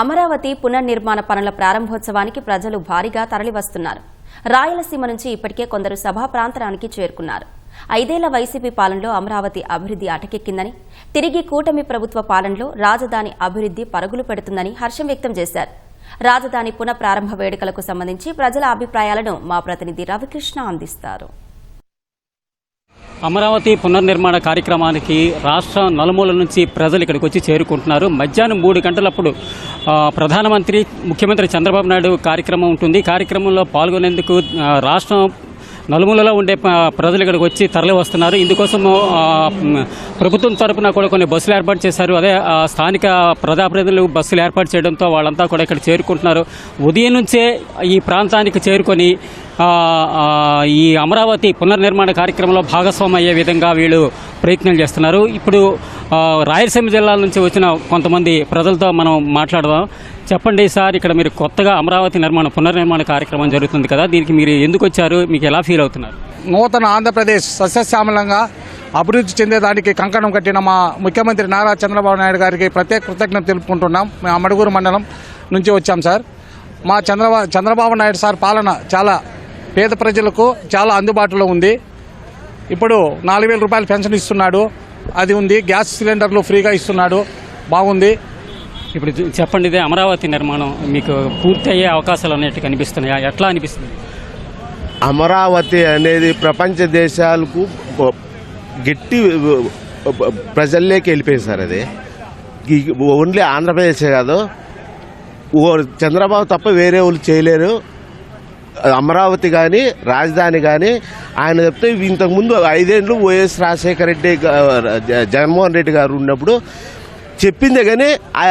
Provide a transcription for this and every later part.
అమరావతి పునర్నిర్మాణ పనుల ప్రారంభోత్సవానికి ప్రజలు భారీగా తరలివస్తున్నారు. రాయలసీమ నుంచి ఇప్పటికే కొందరు సభా ప్రాంతానికి చేరుకున్నారు. ఐదేళ్ళ వైసీపీ పాలనలో అమరావతి అభివృద్ధి అటకెక్కిందని తిరిగి కూటమి ప్రభుత్వ పాలనలో రాజధాని అభివృద్ధి పరుగులు పెడుతుందని హర్షం వ్యక్తం చేశారు. రాజధాని పునఃప్రారంభ వేడుకలకు సంబంధించి ప్రజల అభిప్రాయాలను మా ప్రతినిధి రవికృష్ణ అందిస్తారు. అమరావతి పునర్నిర్మాణ కార్యక్రమానికి రాష్ట్ర నలుమూల నుంచి ప్రజలు ఇక్కడికి వచ్చి చేరుకుంటున్నారు. మధ్యాహ్నం మూడు గంటలప్పుడు ప్రధానమంత్రి ముఖ్యమంత్రి చంద్రబాబు నాయుడు కార్యక్రమం ఉంటుంది. కార్యక్రమంలో పాల్గొనేందుకు రాష్ట్రం నలుమూలలో ఉండే ప్రజలు ఇక్కడికి వచ్చి తరలి వస్తున్నారు. ఇందుకోసం ప్రభుత్వం తరపున కూడా కొన్ని బస్సులు ఏర్పాటు చేశారు. అదే స్థానిక ప్రజాప్రతినిధులు బస్సులు ఏర్పాటు చేయడంతో వాళ్ళంతా కూడా ఇక్కడ చేరుకుంటున్నారు. ఉదయం నుంచే ఈ ప్రాంతానికి చేరుకొని ఈ అమరావతి పునర్నిర్మాణ కార్యక్రమంలో భాగస్వామి అయ్యే విధంగా వీళ్ళు ప్రయత్నం చేస్తున్నారు. ఇప్పుడు రాయలసీమ జిల్లాల నుంచి వచ్చిన కొంతమంది ప్రజలతో మనం మాట్లాడదాం. చెప్పండి సార్ ఇక్కడ మీరు కొత్తగా అమరావతి నిర్మాణ పునర్నిర్మాణ కార్యక్రమం జరుగుతుంది కదా దీనికి మీరు ఎందుకు వచ్చారు మీకు ఎలా ఫీల్ అవుతున్నారు? నూతన ఆంధ్రప్రదేశ్ సస్యశ్యామలంగా అభివృద్ధి చెందేదానికి కంకణం కట్టిన మా ముఖ్యమంత్రి నారా చంద్రబాబు నాయుడు గారికి ప్రత్యేక కృతజ్ఞత తెలుపుకుంటున్నాం. మేము అమడుగురు మండలం నుంచి వచ్చాం సార్. మా చంద్రబాబు చంద్రబాబు నాయుడు సార్ పాలన చాలా పేద ప్రజలకు చాలా అందుబాటులో ఉంది. ఇప్పుడు నాలుగు వేల రూపాయలు పెన్షన్ ఇస్తున్నాడు. అది ఉంది గ్యాస్ సిలిండర్లు ఫ్రీగా ఇస్తున్నాడు. బాగుంది. ఇప్పుడు చెప్పండి ఇదే అమరావతి నిర్మాణం మీకు పూర్తి అయ్యే అవకాశాలు అనేవి కనిపిస్తున్నాయా? ఎట్లా అనిపిస్తుంది? అమరావతి అనేది ప్రపంచ దేశాలకు గట్టి ప్రజల్లోకి వెళ్ళిపోయింది సార్ అది. ఓన్లీ ఆంధ్రప్రదేశే కాదు. ఓ చంద్రబాబు తప్ప వేరే వాళ్ళు చేయలేరు. అమరావతి కానీ రాజధాని కానీ ఆయన చెప్తే ఇంతకుముందు ఐదేళ్ళు వైఎస్ రాజశేఖర రెడ్డి జగన్మోహన్ రెడ్డి గారు ఉన్నప్పుడు చెప్పిందే కానీ ఆ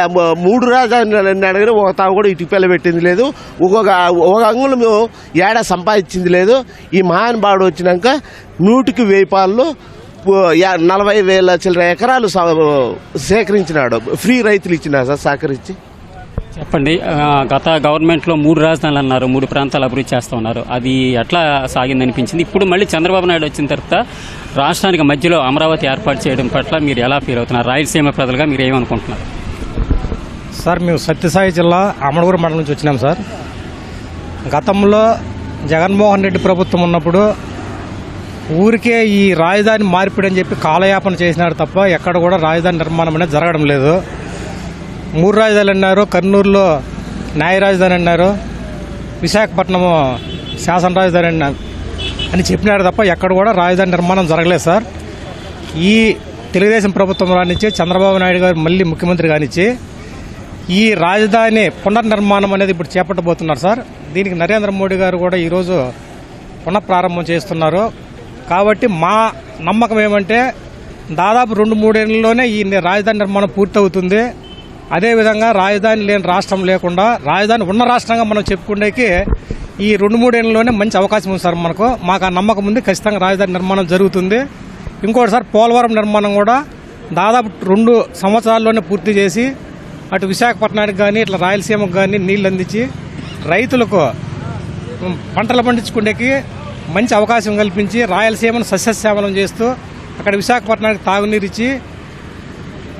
మూడు రాజధానులు అడిగిన ఒక తావు కూడా ఇటుకల పెట్టింది లేదు. ఒక్కొక్క ఒక అంగుళం ఏడ సంపాదించింది లేదు. ఈ మహానుభావుడు వచ్చినాక నూటికి వెయ్యి పాళ్ళు నలభై వేల చిల్లర ఎకరాలు సేకరించినాడు. ఫ్రీ రైతులు ఇచ్చినా సార్ సహకరించి. చెప్పండి. గత గవర్నమెంట్లో మూడు రాజధానులు అన్నారు మూడు ప్రాంతాలు అభివృద్ధి చేస్తూ ఉన్నారు. అది ఎట్లా సాగింది అనిపించింది ఇప్పుడు మళ్ళీ చంద్రబాబు నాయుడు వచ్చిన తర్వాత రాష్ట్రానికి మధ్యలో అమరావతి ఏర్పాటు చేయడం పట్ల మీరు ఎలా ఫీల్ అవుతున్నారు? రాయలసీమ ప్రజలుగా మీరు ఏమనుకుంటున్నారు? సార్ మేము సత్యసాయి జిల్లా అమడగూరు మండలం నుంచి వచ్చినాం సార్. గతంలో జగన్మోహన్ రెడ్డి ప్రభుత్వం ఉన్నప్పుడు ఊరికే ఈ రాజధాని మార్పిడి అని చెప్పి కాలయాపన చేసినారు తప్ప ఎక్కడ కూడా రాజధాని నిర్మాణం అనేది జరగడం లేదు. మూడు రాజధానులు అన్నారు కర్నూలులో న్యాయ రాజధాని అన్నారు విశాఖపట్నము శాసన రాజధాని అన్నారు. అని చెప్పినారు తప్ప ఎక్కడ కూడా రాజధాని నిర్మాణం జరగలేదు సార్. ఈ తెలుగుదేశం ప్రభుత్వం రానిచ్చి చంద్రబాబు నాయుడు గారు మళ్ళీ ముఖ్యమంత్రి కానిచ్చి ఈ రాజధాని పునర్నిర్మాణం అనేది ఇప్పుడు చేపట్టబోతున్నారు సార్. దీనికి నరేంద్ర మోడీ గారు కూడా ఈరోజు పునఃప్రారంభం చేస్తున్నారు. కాబట్టి మా నమ్మకం ఏమంటే దాదాపు రెండు మూడేళ్ళలోనే ఈ రాజధాని నిర్మాణం పూర్తవుతుంది. అదేవిధంగా రాజధాని లేని రాష్ట్రం లేకుండా రాజధాని ఉన్న రాష్ట్రంగా మనం చెప్పుకునేకి ఈ రెండు మూడేళ్ళలోనే మంచి అవకాశం ఉంది సార్ మనకు. మాకు ఆ నమ్మకం ఉంది. ఖచ్చితంగా రాజధాని నిర్మాణం జరుగుతుంది. ఇంకోటి సార్ పోలవరం నిర్మాణం కూడా దాదాపు రెండు సంవత్సరాల్లోనే పూర్తి చేసి అటు విశాఖపట్నానికి కానీ ఇట్లా రాయలసీమకు కానీ నీళ్ళు అందించి రైతులకు పంటలు పండించుకునేకి మంచి అవకాశం కల్పించి రాయలసీమను సస్యశ్యామలం చేస్తూ అక్కడ విశాఖపట్నానికి తాగునీరు ఇచ్చి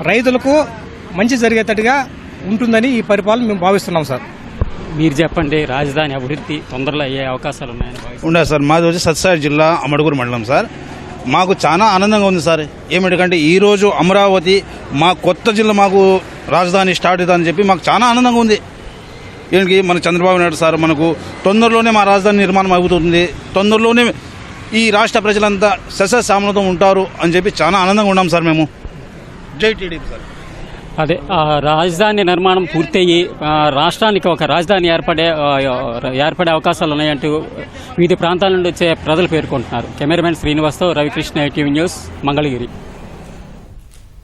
రైతులకు మంచి జరిగేటట్టుగా ఉంటుందని ఈ పరిపాలన మేము భావిస్తున్నాం సార్. మీరు చెప్పండి రాజధాని అభివృద్ధి తొందరలో అయ్యే అవకాశాలు ఉన్నాయని. ఉండదు సార్ మాది వచ్చి సత్సాయి జిల్లా అమడుగురు మండలం సార్. మాకు చాలా ఆనందంగా ఉంది సార్. ఏమిటంటే ఈరోజు అమరావతి మా కొత్త జిల్లా మాకు రాజధాని స్టార్ట్ అవుతుందని చెప్పి మాకు చాలా ఆనందంగా ఉంది. ఏంటి మన చంద్రబాబు నాయుడు సార్ మనకు తొందరలోనే మా రాజధాని నిర్మాణం అవుతుంది. తొందరలోనే ఈ రాష్ట్ర ప్రజలంతా సస్యశ్యామలతో ఉంటారు అని చెప్పి చాలా ఆనందంగా ఉన్నాం సార్ మేము. జై టీడీపీ సార్. అదే రాజధాని నిర్మాణం పూర్తయ్యి రాష్ట్రానికి ఒక రాజధాని ఏర్పడే ఏర్పడే అవకాశాలు ఉన్నాయంటూ వివిధ ప్రాంతాల నుండి వచ్చే ప్రజలు పేర్కొంటున్నారు. కెమెరామెన్ శ్రీనివాస్తో రవికృష్ణ టీవీ న్యూస్ మంగళగిరి.